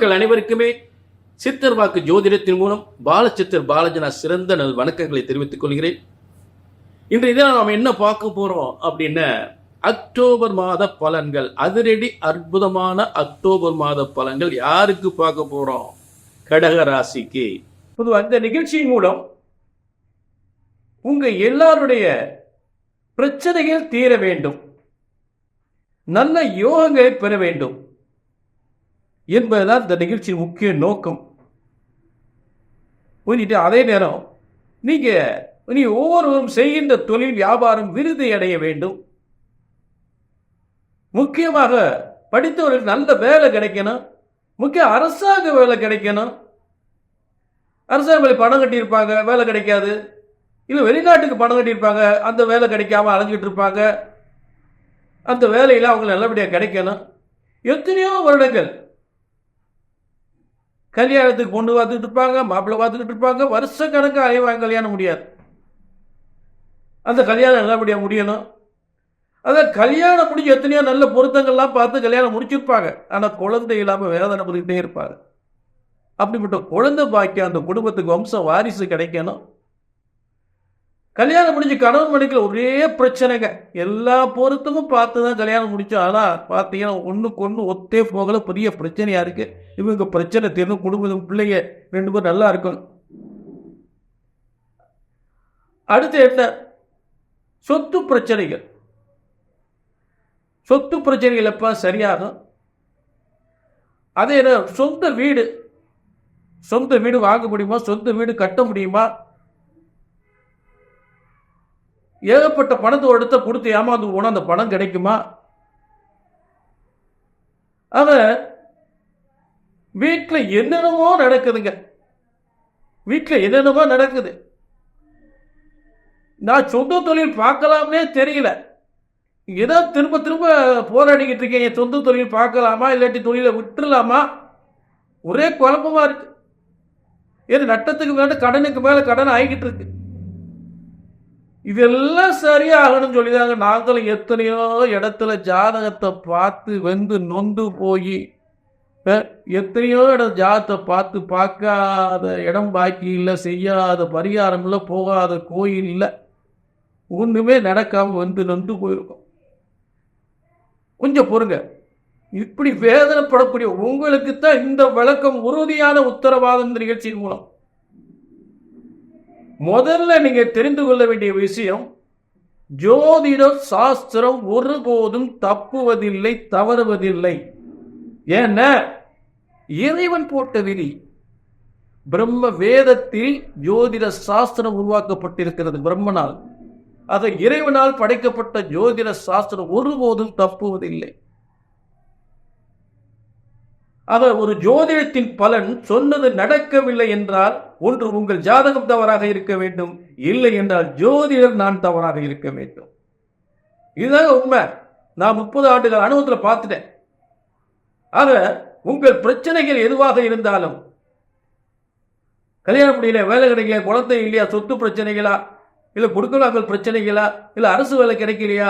மக்கள் அனைவருக்குமே சித்தர் வாக்கு ஜோதிடத்தின் மூலம் பாலச்சித்தர் பாலஜனா சிறந்த நல் வணக்கங்களை தெரிவித்துக் கொள்கிறேன். இன்றைய தினம் நாம் என்ன பார்க்க போறோம் அப்படின்னா அக்டோபர் மாத பலன்கள். அதிரடி அற்புதமான அக்டோபர் மாத பலன்கள் யாருக்கு பார்க்க போறோம்? கடக ராசிக்கு. பொதுவாக இந்த நிகழ்ச்சியின் மூலம் உங்க எல்லாருடைய பிரச்சனைகள் தீர வேண்டும். நல்ல யோகங்களை பெற வேண்டும். என்பதுதான் இந்த நிகழ்ச்சியின் முக்கிய நோக்கம். புரிஞ்சுட்டு அதே நேரம் நீங்க நீ ஒவ்வொருவரும் செய்கின்ற தொழில் வியாபாரம் விருதை அடைய வேண்டும். முக்கியமாக படித்தவர்களுக்கு நல்ல வேலை கிடைக்கணும். முக்கிய அரசாங்க வேலை கிடைக்கணும். அரசாங்க வேலை பணம் கட்டியிருப்பாங்க வேலை கிடைக்காது. இல்லை வெளிநாட்டுக்கு பணம் கட்டியிருப்பாங்க அந்த வேலை கிடைக்காம அலைஞ்சிட்டு இருப்பாங்க. அந்த வேலையில் அவங்களுக்கு நல்லபடியாக கிடைக்கணும். எத்தனையோ வருடங்கள் கல்யாணத்துக்கு பொண்ணு பார்த்துக்கிட்டு இருப்பாங்க மாப்பிள்ளை பார்த்துக்கிட்டு இருப்பாங்க. வருஷ கணக்கு அலைவாங்க கல்யாணம் முடியாது. அந்த கல்யாணம் நல்லபடியாக முடியணும். அதான் கல்யாணம் முடிஞ்சு எத்தனையோ நல்ல பொருத்தங்கள்லாம் பார்த்து கல்யாணம் முடிச்சிருப்பாங்க. ஆனால் குழந்தை இல்லாமல் வேதனை பண்ணிக்கிட்டே இருப்பாங்க. அப்படிப்பட்ட குழந்தை பாக்கியம் அந்த குடும்பத்துக்கு வம்சம் வாரிசு கிடைக்கணும். கல்யாணம் முடிஞ்சு கணவன் மணிக்கில் ஒரே பிரச்சனைங்க. எல்லா பொருத்தமும் பார்த்து தான் கல்யாணம் முடிச்சோம் ஆனால் பார்த்தீங்கன்னா ஒன்றுக்கு ஒன்று ஒத்தே போகல பெரிய பிரச்சனையாக இருக்கு. இவங்க பிரச்சனை தீர்ந்து குடும்பம் பிள்ளைங்க ரெண்டு பேரும் நல்லா இருக்கணும். அடுத்து என்ன? சொத்து பிரச்சனைகள். சொத்து பிரச்சனைகள் எப்போ சரியாகும்? அதே என்ன? சொந்த வீடு. சொந்த வீடு வாங்க முடியுமா? சொந்த வீடு கட்ட முடியுமா? ஏகப்பட்ட பணத்தை எடுத்த கொடுத்து ஏமாந்து போனால் அந்த பணம் கிடைக்குமா? ஆக வீட்டில் என்னென்னமோ நடக்குதுங்க. வீட்டில் என்னென்னமோ நடக்குது. நான் சொந்த தொழில் பார்க்கலாம்னே தெரியல. ஏதோ திரும்ப திரும்ப போராடிக்கிட்டு இருக்கேன். என் சொந்த தொழில் பார்க்கலாமா? இல்லாட்டி தொழிலை விட்டுலாமா ஒரே குழப்பமா இருக்குது ஏன்னா நட்டத்துக்கு மேலே கடனுக்கு மேலே கடன் ஆகிக்கிட்டு இருக்கு. இதெல்லாம் சரியாகணும்னு சொல்லிதாங்க. நாங்களும் எத்தனையோ இடத்துல ஜாதகத்தை பார்த்து வெந்து நொந்து போய் எத்தனையோ இடம் ஜாதகத்தை பார்த்து பார்க்காத இடம் பாக்கி இல்லை செய்யாத பரிகாரம் இல்லை போகாத கோயில் இல்லை. ஒன்றுமே நடக்காமல் வந்து நொந்து போயிருக்கோம். கொஞ்சம் பொறுங்க. இப்படி வேதனைப்படக்கூடிய உங்களுக்கு தான் இந்த விளக்கம் உறுதியான உத்தரவாதம் இந்த நிகழ்ச்சியின் மூலம். முதல்ல நீங்க தெரிந்து கொள்ள வேண்டிய விஷயம் ஜோதிட சாஸ்திரம் ஒருபோதும் தப்புவதில்லை தவறுவதில்லை. ஏன்னா? இறைவன் போட்ட விதி பிரம்ம வேதத்தில் ஜோதிட சாஸ்திரம் உருவாக்கப்பட்டிருக்கிறது பிரம்மனால். அதை இறைவனால் படைக்கப்பட்ட ஜோதிட சாஸ்திரம் ஒருபோதும் தப்புவதில்லை. அவர் ஒரு ஜோதிடத்தின் பலன் சொன்னது நடக்கவில்லை என்றால் ஒன்று உங்கள் ஜாதகம் தவறாக இருக்க வேண்டும். இல்லை என்றால் ஜோதிடர் நான் தவறாக இருக்க வேண்டும். இதுதான் உண்மை. நான் முப்பது ஆண்டுகள் அனுபவத்தில் பார்த்துட்டேன். ஆக உங்கள் பிரச்சனைகள் எதுவாக இருந்தாலும் கல்யாணம் முடியல வேலை கிடைக்கல குழந்தை இல்லையா சொத்து பிரச்சனைகளா இல்லை கொடுக்கலாக்கள் பிரச்சனைகளா இல்லை அரசு வேலை கிடைக்கலையா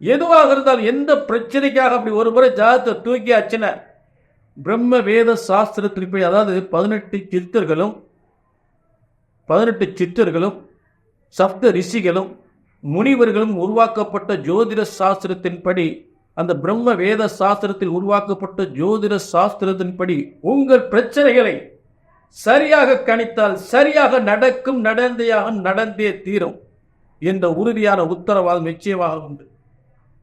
எதுவாக இருந்தாலும் எந்த பிரச்சனைக்காக அப்படி ஒரு முறை ஜாதத்தை தூக்கியாச்சுன்னா பிரம்ம வேத சாஸ்திரத்தில் போய் அதாவது பதினெட்டு சித்தர்களும் பதினெட்டு சித்தர்களும் சப்த ரிஷிகளும் முனிவர்களும் உருவாக்கப்பட்ட ஜோதிட சாஸ்திரத்தின்படி அந்த பிரம்ம வேத சாஸ்திரத்தில் உருவாக்கப்பட்ட ஜோதிட சாஸ்திரத்தின்படி உங்கள் பிரச்சனைகளை சரியாக கணித்தால் சரியாக நடக்கும் நடந்தையாக நடந்தே தீரும் என்ற உறுதியான உத்தரவாதம் நிச்சயமாக உண்டு.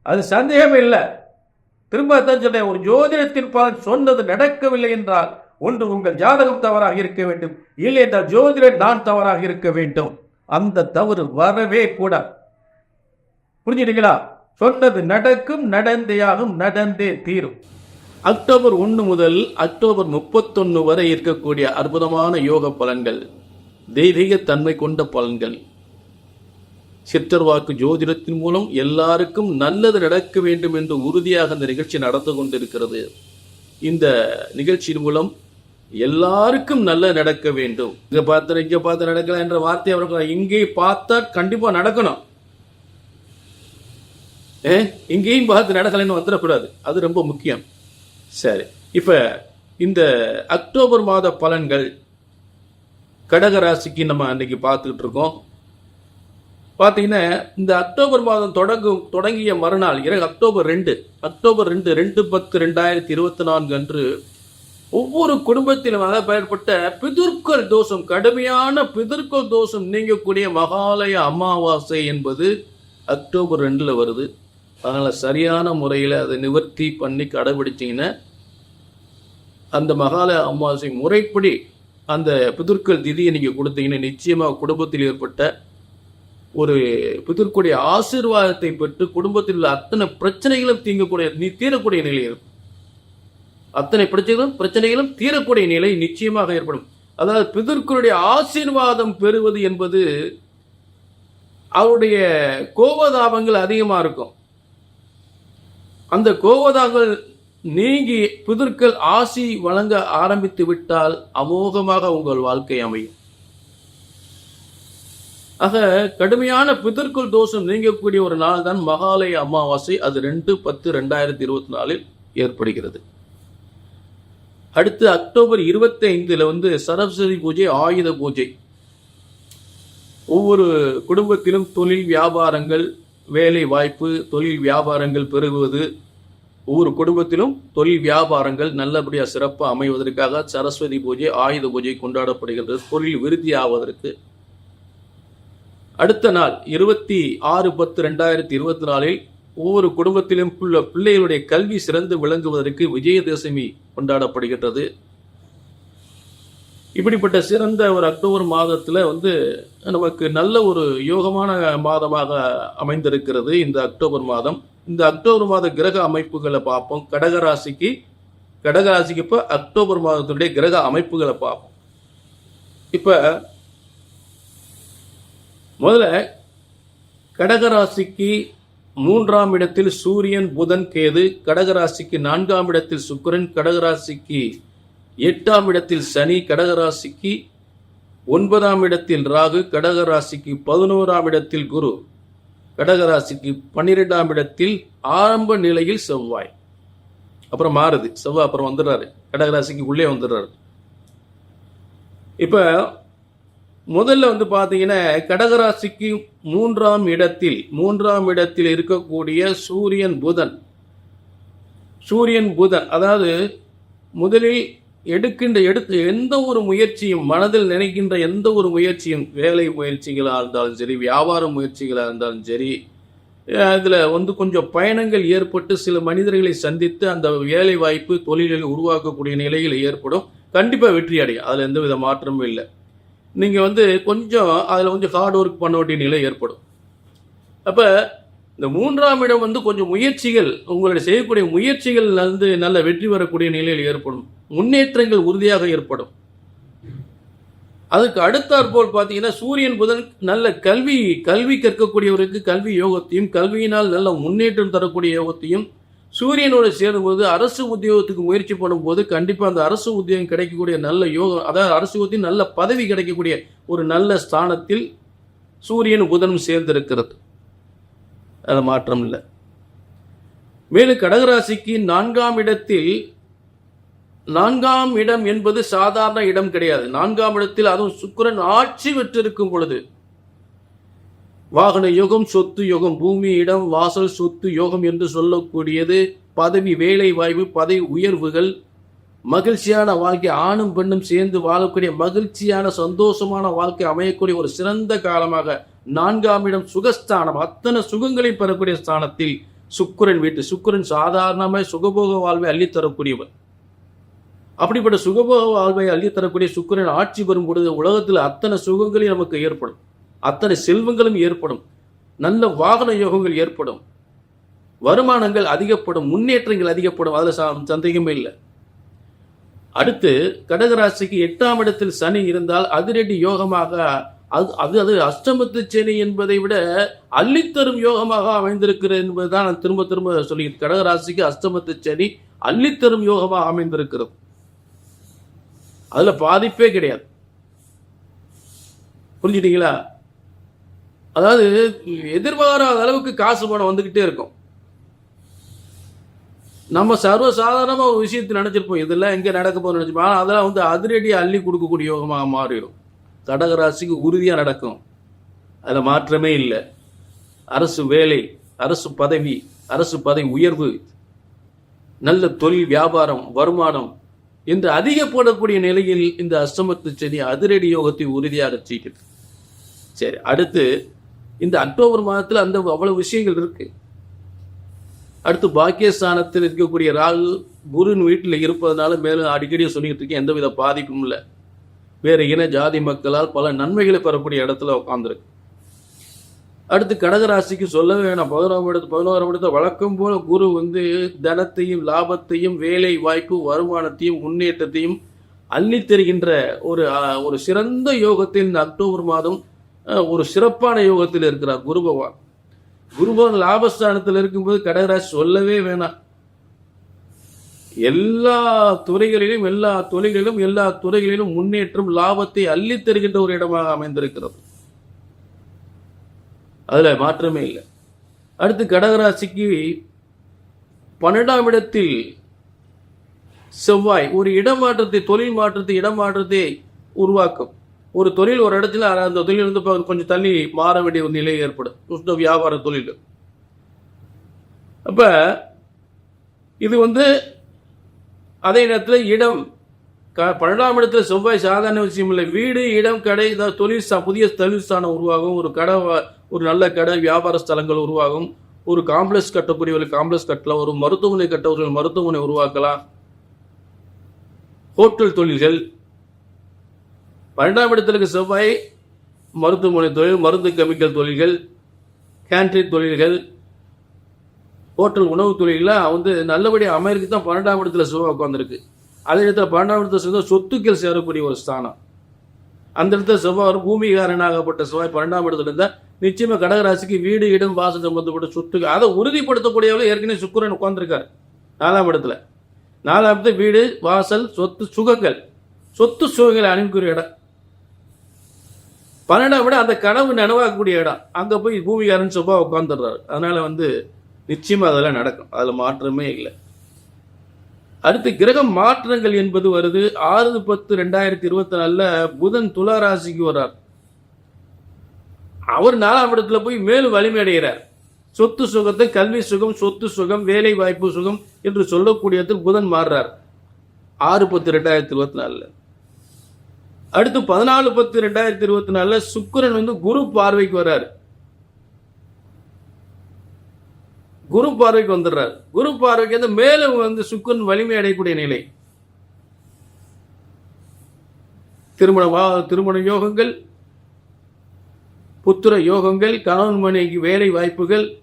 அது சந்தேகமே இல்லை. திரும்ப தான் சொன்னேன் ஒரு ஜோதிடத்தின் பலன் சொன்னது நடக்கவில்லை என்றால் ஒன்று உங்கள் ஜாதகம் தவறாக இருக்க வேண்டும் இல்லை என்றால் ஜோதிடர் நான் தவறாக இருக்க வேண்டும். அந்த தவறு வரவே கூட புரிஞ்சுட்டீங்களா? சொன்னது நடக்கும் நடந்தேயாகும் நடந்தே தீரும். அக்டோபர் ஒன்று முதல் அக்டோபர் முப்பத்தொன்று வரை இருக்கக்கூடிய அற்புதமான யோக பலன்கள் தெய்வீக தன்மை கொண்ட பலன்கள். சித்தர் வாக்கு ஜோதிடத்தின் மூலம் எல்லாருக்கும் நல்லது நடக்க வேண்டும் என்று உறுதியாக இந்த நிகழ்ச்சி நடந்து கொண்டிருக்கிறது. இந்த நிகழ்ச்சியின் மூலம் எல்லாருக்கும் நல்ல நடக்க வேண்டும். இங்க பார்த்து இங்க பார்த்து நடக்கலாம் என்ற வார்த்தை அவர்கள் இங்கே பார்த்தா கண்டிப்பா நடக்கணும். ஏ? இங்கேயும் பார்த்து நடக்கலைன்னு வந்துடக்கூடாது. அது ரொம்ப முக்கியம். சரி. இப்ப இந்த அக்டோபர் மாத பலன்கள் கடக ராசிக்கு நம்ம அன்னைக்கு பார்த்துக்கிட்டு இருக்கோம். பார்த்தீங்கன்னா இந்த அக்டோபர் மாதம் தொடங்கும் தொடங்கிய மறுநாள் இறை அக்டோபர் ரெண்டு அக்டோபர் ரெண்டு ரெண்டு பத்து ரெண்டாயிரத்தி இருபத்தி நான்கு அன்று ஒவ்வொரு குடும்பத்திலும் அதை பெயர்பட்ட பிதிர்க்கல் தோஷம் கடுமையான பிதிர்க்கல் தோஷம் நீங்கக்கூடிய மகாலய அமாவாசை என்பது அக்டோபர் ரெண்டில் வருது. அதனால் சரியான முறையில் அதை நிவர்த்தி பண்ணி கடைபிடிச்சிங்கன்னா அந்த மகாலய அமாவாசை முறைப்படி அந்த பிதிர்க்கல் திதியை நீங்கள் கொடுத்தீங்கன்னா நிச்சயமாக குடும்பத்தில் ஏற்பட்ட ஒரு பிதிர்க்குடைய ஆசீர்வாதத்தை பெற்று குடும்பத்தில் உள்ள அத்தனை பிரச்சனைகளும் தீங்கக்கூடிய நீ தீரக்கூடிய நிலை இருக்கும் அத்தனை பிரச்சனைகளும் பிரச்சனைகளும் தீரக்கூடிய நிலை நிச்சயமாக ஏற்படும். அதாவது பிதர்களுடைய ஆசீர்வாதம் பெறுவது என்பது அவருடைய கோபதாபங்கள் அதிகமாக இருக்கும். அந்த கோபதாபங்கள் நீங்கி பிதற்கள் ஆசி வழங்க ஆரம்பித்து விட்டால் அமோகமாக உங்கள் வாழ்க்கை அமையும். ஆக கடுமையான பிதற்குள் தோஷம் நீங்கக்கூடிய ஒரு நாள் தான் மகாலய அமாவாசை. அது ரெண்டு பத்து ரெண்டாயிரத்தி இருபத்தி நாலில் ஏற்படுகிறது. அடுத்து அக்டோபர் இருபத்தி ஐந்துல வந்து சரஸ்வதி பூஜை ஆயுத பூஜை. ஒவ்வொரு குடும்பத்திலும் தொழில் வியாபாரங்கள் வேலை வாய்ப்பு தொழில் வியாபாரங்கள் பெருகுவது. ஒவ்வொரு குடும்பத்திலும் தொழில் வியாபாரங்கள் நல்லபடியாக சிறப்பாக அமைவதற்காக சரஸ்வதி பூஜை ஆயுத பூஜை கொண்டாடப்படுகிறது தொழில் விருத்தி ஆவதற்கு அடுத்த நாள் இருபத்தி ஆறு பத்து ரெண்டாயிரத்தி இருபத்தி நாலில் ஒவ்வொரு குடும்பத்திலும் உள்ள பிள்ளைகளுடைய கல்வி சிறந்து விளங்குவதற்கு விஜயதசமி கொண்டாடப்படுகின்றது. இப்படிப்பட்ட சிறந்த ஒரு அக்டோபர் மாதத்தில் வந்து நமக்கு நல்ல ஒரு யோகமான மாதமாக அமைந்திருக்கிறது இந்த அக்டோபர் மாதம். இந்த அக்டோபர் மாத கிரக அமைப்புகளை பார்ப்போம். கடகராசிக்கு கடகராசிக்கு இப்போ அக்டோபர் மாதத்துடைய கிரக அமைப்புகளை பார்ப்போம். இப்போ முதல்ல கடகராசிக்கு மூன்றாம் இடத்தில் சூரியன் புதன் கேது கடகராசிக்கு நான்காம் இடத்தில் சுக்கிரன் கடகராசிக்கு எட்டாம் இடத்தில் சனி கடகராசிக்கு ஒன்பதாம் இடத்தில் ராகு கடகராசிக்கு பதினோராம் இடத்தில் குரு கடகராசிக்கு பன்னிரெண்டாம் இடத்தில் ஆரம்ப நிலையில் செவ்வாய். அப்புறம் மாறுது. செவ்வாய் அப்புறம் வந்துடுறாரு. கடகராசிக்கு உள்ளே வந்துடுறாரு. இப்போ முதல்ல வந்து பார்த்தீங்கன்னா கடகராசிக்கு மூன்றாம் இடத்தில் மூன்றாம் இடத்தில் இருக்கக்கூடிய சூரியன் புதன். சூரியன் புதன் அதாவது முதலில் எடுக்கின்ற எடுத்து எந்த ஒரு முயற்சியும் மனதில் நினைக்கின்ற எந்த ஒரு முயற்சியும் வேலை முயற்சிகளாக இருந்தாலும் சரி வியாபார முயற்சிகளாக இருந்தாலும் சரி அதில் வந்து கொஞ்சம் பயணங்கள் ஏற்பட்டு சில மனிதர்களை சந்தித்து அந்த வேலை வாய்ப்பு தொழில்களை உருவாக்கக்கூடிய நிலையில் ஏற்படும். கண்டிப்பாக வெற்றி அடையும். அதில் எந்த வித மாற்றமும் இல்லை. நீங்கள் வந்து கொஞ்சம் அதில் கொஞ்சம் ஹார்ட் ஒர்க் பண்ண வேண்டிய நிலை ஏற்படும். அப்போ இந்த மூன்றாம் இடம் வந்து கொஞ்சம் முயற்சிகள் உங்களுடைய செய்யக்கூடிய முயற்சிகள் வந்து நல்ல வெற்றி பெறக்கூடிய நிலையில் ஏற்படும். முன்னேற்றங்கள் உறுதியாக ஏற்படும். அதுக்கு அடுத்தாற்போல் பார்த்தீங்கன்னா சூரியன் புதன் நல்ல கல்வி கல்வி கற்கக்கூடியவருக்கு கல்வி யோகத்தையும் கல்வியினால் நல்ல முன்னேற்றம் தரக்கூடிய யோகத்தையும் சூரியனோடு சேரும்போது அரசு உத்தியோகத்துக்கு முயற்சி பண்ணும்போது கண்டிப்பாக அந்த அரசு உத்தியோகம் கிடைக்கக்கூடிய நல்ல யோகம் அதாவது அரசு உத்தியம் நல்ல பதவி கிடைக்கக்கூடிய ஒரு நல்ல ஸ்தானத்தில் சூரியன் புதனும் சேர்ந்திருக்கிறது. அது மாற்றம் இல்லை. மேலும் கடகராசிக்கு நான்காம் இடத்தில் நான்காம் இடம் என்பது சாதாரண இடம் கிடையாது. நான்காம் இடத்தில் அதுவும் சுக்கிரன் ஆட்சி பெற்றிருக்கும் பொழுது வாகன யுகம் சொத்து யுகம் பூமி இடம் வாசல் சொத்து யோகம் என்று சொல்லக்கூடியது. பதவி வேலை வாய்ப்பு பதவி உயர்வுகள். மகிழ்ச்சியான வாழ்க்கை ஆணும் பெண்ணும் சேர்ந்து வாழக்கூடிய மகிழ்ச்சியான சந்தோஷமான வாழ்க்கை அமையக்கூடிய ஒரு சிறந்த காலமாக நான்காம் இடம் சுகஸ்தானம். அத்தனை சுகங்களை பெறக்கூடிய ஸ்தானத்தில் சுக்கரன் வீட்டு. சுக்கரன் சாதாரணமாக சுகபோக வாழ்வை அள்ளித்தரக்கூடியவர் அப்படிப்பட்ட சுகபோக வாழ்வை அள்ளித்தரக்கூடிய சுக்கரன் ஆட்சி வரும் பொழுது உலகத்தில் அத்தனை சுகங்களையும் நமக்கு ஏற்படும். அத்தனை செல்வங்களும் ஏற்படும். நல்ல வாகன யோகங்கள் ஏற்படும். வருமானங்கள் அதிகப்படும் முன்னேற்றங்கள் அதிகப்படும். அதில் ச- சந்தேகமே இல்லை. அடுத்து கடகராசிக்கு எட்டாம் இடத்தில் சனி இருந்தால் அதிரடி யோகமாக அது அது அது அஷ்டமத்து சனி என்பதை விட அள்ளித்தரும் யோகமாக அமைந்திருக்கிறது என்பதுதான் நான் திரும்ப திரும்ப சொல்லி கடகராசிக்கு அஷ்டமத்து சனி அள்ளித்தரும் யோகமாக அமைந்திருக்கிறது. அதுல பாதிப்பே கிடையாது. புரிஞ்சுட்டீங்களா? அதாவது எதிர்பாராத அளவுக்கு காசு பணம் வந்துக்கிட்டே இருக்கும். நம்ம சர்வ சாதாரணமாக ஒரு விஷயத்தை நினச்சிருப்போம். இதெல்லாம் எங்கே நடக்க போகுது நினச்சிப்போம் ஆனால் அதெல்லாம் வந்து அதிரடியாக அள்ளி கொடுக்கக்கூடிய யோகமாக மாறிடும். கடகராசிக்கு உறுதியாக நடக்கும். அதில் மாற்றமே இல்லை. அரசு வேலை அரசு பதவி அரசு பதவி உயர்வு நல்ல தொழில் வியாபாரம் வருமானம் என்று அதிகப்படக்கூடிய நிலையில் இந்த அஷ்டமத்து செடி அதிரடி யோகத்தை உறுதியாக செய்கிறது சரி அடுத்து இந்த அக்டோபர் மாதத்தில் அந்த அவ்வளவு விஷயங்கள் இருக்கு. அடுத்து பாக்கியஸ்தானத்தில் இருக்கக்கூடிய ராகு குருவின் வீட்டில் இருப்பதனால மேலும் அடிக்கடி சொல்லிக்கிட்டு இருக்கேன் எந்தவித பாதிப்பும் இல்லை. வேறு இன ஜாதி மக்களால் பல நன்மைகளை பெறக்கூடிய இடத்துல உட்காந்துருக்கு அடுத்து கடகராசிக்கு சொல்லவே வேணாம். பதினோராம் இடத்து பதினோராம் இடத்துல வழக்கம் போல குரு வந்து தனத்தையும் லாபத்தையும் வேலை வாய்ப்பு வருமானத்தையும் முன்னேற்றத்தையும் அள்ளித் தருகின்ற ஒரு ஒரு சிறந்த யோகத்தில் இந்த அக்டோபர் மாதம் ஒரு சிறப்பான யோகத்தில் இருக்கிறார் குரு பகவான். குரு பகவான் லாபஸ்தானத்தில் இருக்கும்போது கடகராசி சொல்லவே வேணாம். எல்லா துறைகளிலும் எல்லா தொழில்களிலும் எல்லா துறைகளிலும் முன்னேற்றம் லாபத்தை அள்ளித் தருகின்ற ஒரு இடமாக அமைந்திருக்கிறது. அதுல மாற்றமே இல்லை. அடுத்து கடகராசிக்கு பன்னெண்டாம் இடத்தில் செவ்வாய் ஒரு இடமாற்றத்தை தொழில் மாற்றத்தை இடமாற்றத்தை உருவாக்கும். ஒரு தொழில் ஒரு இடத்துல அந்த தொழில் வந்து கொஞ்சம் தள்ளி மாற வேண்டிய ஒரு நிலை ஏற்படும். உஷ்ண வியாபார தொழில். அப்போ இது வந்து அதே நேரத்தில் இடம் க- பன்னெண்டாம் இடத்துல செவ்வாய் சாதாரண விஷயம் இல்லை. வீடு இடம் கடை இதாவது தொழில் புதிய தொழில் ஸ்தானம் உருவாகும். ஒரு கடை வ- ஒரு நல்ல கடை வியாபார ஸ்தலங்கள் உருவாகும். ஒரு காம்ப்ளெக்ஸ் கட்டக்கூடியவர்கள் காம்ப்ளெக்ஸ் கட்டலாம். ஒரு மருத்துவமனை கட்டவர்கள் மருத்துவமனை உருவாக்கலாம். ஹோட்டல் தொழில்கள் பன்னெண்டாம் இடத்திற்கு செவ்வாய் மருத்துவமனை தொழில் மருந்து கெமிக்கல் தொழில்கள் கேன்டீன் தொழில்கள் ஹோட்டல் உணவு தொழிலாம் வந்து நல்லபடியாக அமைருக்கு தான் பன்னெண்டாம் இடத்துல செவ்வாய் உட்காந்துருக்கு அதே இடத்துல பன்னெண்டாம் இடத்துல சேர்ந்தா சொத்துக்கள் சேரக்கூடிய ஒரு ஸ்தானம். அந்த இடத்துல செவ்வாய் ஒரு பூமிகாரனாகப்பட்ட செவ்வாய் பன்னெண்டாம் இடத்துல இருந்தால் நிச்சயமாக கடகராசிக்கு வீடு இடம் வாசல் சம்பந்தப்பட்ட சொத்துக்கள் அதை உறுதிப்படுத்தக்கூடியவர்கள் ஏற்கனவே சுக்கிரன் உட்காந்துருக்கார் நாலாம் இடத்துல. நாலாம் இடத்துல வீடு வாசல் சொத்து சுகங்கள். சொத்து சுகங்களை அனுப்பிக்கிற இடம். பன்னெண்டாம் இடம் அந்த கனவு நனவாக்கக்கூடிய இடம். அங்கே போய் பூமிகாரன் செவ்வாய் உட்காந்துடுறாரு அதனால வந்து நிச்சயமா அதெல்லாம் நடக்கும். அதில் மாற்றமே இல்லை. அடுத்து கிரக மாற்றங்கள் என்பது வருது. ஆறு பத்து ரெண்டாயிரத்தி இருபத்தி நாலில் புதன் துலா ராசிக்கு வர்றார். அவர் நாலாம் இடத்துல போய் மேலும் வலிமை அடைகிறார் சொத்து சுகத்தை கல்வி சுகம் சொத்து சுகம் வேலை வாய்ப்பு சுகம் என்று சொல்லக்கூடியதில் புதன் மாறுறார். ஆறு பத்து ரெண்டாயிரத்தி இருபத்தி நாலில் அடுத்து பதினாலு பத்து ரெண்டாயிரத்தி இருபத்தி நாலுல சுக்கிரன் வந்து குரு பார்வைக்கு வர்றாரு. குரு பார்வைக்கு வந்துடுறார். குரு பார்வைக்கு வந்து மேலும் வந்து சுக்கிரன் வலிமை அடையக்கூடிய நிலை. திருமண வா- திருமண யோகங்கள் புத்திர யோகங்கள் கணவன் மனைவி வேலை வாய்ப்புகள்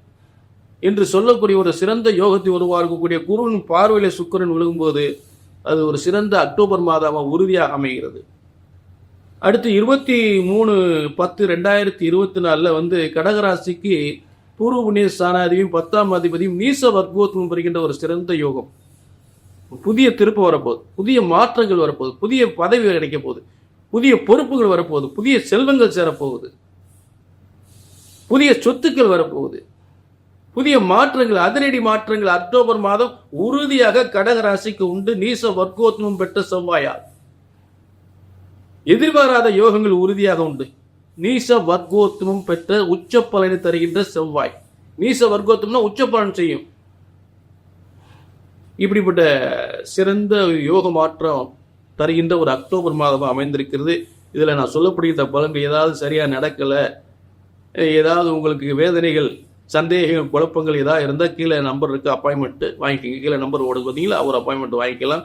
என்று சொல்லக்கூடிய ஒரு சிறந்த யோகத்தை உருவாக்கக்கூடிய குருவின் பார்வையில சுக்கிரன் விழுகும்போது அது ஒரு சிறந்த அக்டோபர் மாதமாக உறுதியாக அமைகிறது. அடுத்து இருபத்தி மூணு பத்து ரெண்டாயிரத்தி இருபத்தி நாலில் வந்து கடகராசிக்கு பூர்வ புண்ணிய ஸ்தானாதிபதியும் பத்தாம் அதிபதியும் நீச வர்க்கோத்துவம் பெறுகின்ற ஒரு சிறந்த யோகம். புதிய திருப்பு வரப்போகுது. புதிய மாற்றங்கள் வரப்போகுது. புதிய பதவி கிடைக்க போகுது புதிய பொறுப்புகள் வரப்போகுது. புதிய செல்வங்கள் சேரப்போகுது. புதிய சொத்துக்கள் வரப்போகுது. புதிய மாற்றங்கள் அதிரடி மாற்றங்கள் அக்டோபர் மாதம் உறுதியாக கடகராசிக்கு உண்டு. நீச வர்க்கோத்மம் பெற்ற செவ்வாயால். எதிர்பாராத யோகங்கள் உறுதியாக உண்டு. நீச வர்க்கோத்தமம் பெற்ற உச்ச பலனை தருகின்ற செவ்வாய். நீச வர்க்கோத்தம்னா உச்ச பலன் செய்யும். இப்படிப்பட்ட சிறந்த யோக மாற்றம் தருகின்ற ஒரு அக்டோபர் மாதம் அமைந்திருக்கிறது. இதில் நான் சொல்லப்படுகின்ற பலன்கள் ஏதாவது சரியாக நடக்கலை. ஏதாவது உங்களுக்கு வேதனைகள் சந்தேகங்கள் குழப்பங்கள் ஏதாவது இருந்தால் கீழே நம்பர் இருக்குது அப்பாயின்மெண்ட்டு வாங்கிக்கோங்க. கீழே நம்பர் ஓடுது பார்த்தீங்களா? ஒரு அப்பாயின்மெண்ட் வாங்கிக்கலாம்.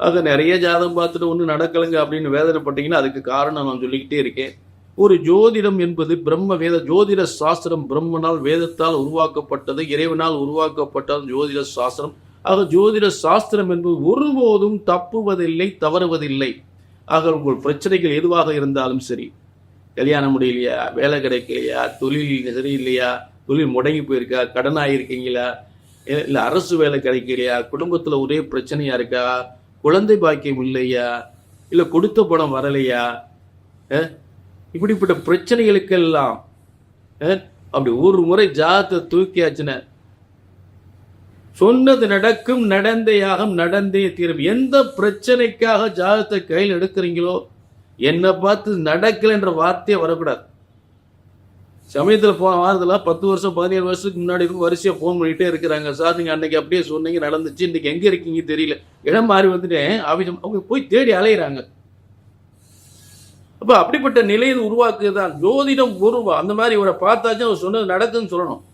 ஆக நிறைய ஜாதகம் பார்த்துட்டு ஒன்றும் நடக்கலைங்க அப்படின்னு வேதனைப்பட்டீங்கன்னா அதுக்கு காரணம் நான் சொல்லிக்கிட்டே இருக்கேன். ஒரு ஜோதிடம் என்பது பிரம்ம வேத ஜோதிட சாஸ்திரம் பிரம்மனால் வேதத்தால் உருவாக்கப்பட்டது இறைவனால் உருவாக்கப்பட்டது ஜோதிட சாஸ்திரம். ஆக ஜோதிட சாஸ்திரம் என்பது ஒருபோதும் தப்புவதில்லை தவறுவதில்லை. ஆக உங்கள் பிரச்சனைகள் எதுவாக இருந்தாலும் சரி கல்யாணம் முடியலையா வேலை கிடைக்கலையா தொழில் சரியில்லையா தொழில் முடங்கி போயிருக்கா கடனாக இருக்கீங்களா இல்லை அரசு வேலை கிடைக்கலையா குடும்பத்தில் ஒரே பிரச்சனையாக இருக்கா குழந்தை பாக்கியம் இல்லையா? இல்லை கொடுத்த பணம் வரலையா? இப்படிப்பட்ட பிரச்சனைகளுக்கெல்லாம் அப்படி ஒரு முறை ஜாதத்தை தூக்கியாச்சுன சொன்னது நடக்கும் நடந்தையாக நடந்தே தீரும். எந்த பிரச்சனைக்காக ஜாதத்தை கையில் எடுக்கிறீங்களோ என்னை பார்த்து நடக்கலைன்ற வார்த்தையே வரக்கூடாது. சமயத்தில் போன வாரத்தில் பத்து வருஷம் பதினேழு வருஷத்துக்கு முன்னாடி இருக்கும் வரிசையாக ஃபோன் பண்ணிகிட்டே இருக்கிறாங்க. சார் நீங்கள் அன்னைக்கு அப்படியே சொன்னீங்க நடந்துச்சு. இன்றைக்கி எங்கே இருக்கீங்க தெரியல. இடம் மாறி வந்துட்டேன். ஆஃபீஸ் அவங்க போய் தேடி அலையிறாங்க. அப்போ அப்படிப்பட்ட நிலையை உருவாக்குறது தான் ஜோதிடம் உருவா அந்த மாதிரி இவரை பார்த்தாச்சும் அவர் சொன்னது நடக்குதுன்னு சொல்லணும்.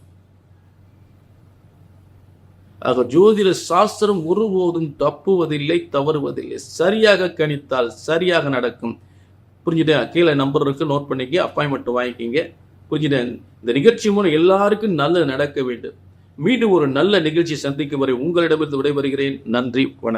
ஆக ஜோதிட சாஸ்திரம் ஒருபோதும் தப்புவதில்லை தவறுவதில்லை. சரியாக கணித்தால் சரியாக நடக்கும். புரிஞ்சுட்டேன் கீழே நம்பர் இருக்கு நோட் பண்ணிக்க அப்பாயின்மெண்ட் வாங்கிக்கிங்க. புரிஞ்சுட்டேன் இந்த நிகழ்ச்சி மூலம் எல்லாருக்கும் நல்லது நடக்க வேண்டும். மீண்டும் ஒரு நல்ல நிகழ்ச்சி சந்திக்கும் வரை உங்களிடமிருந்து விடைபெறுகிறேன். நன்றி வணக்கம்.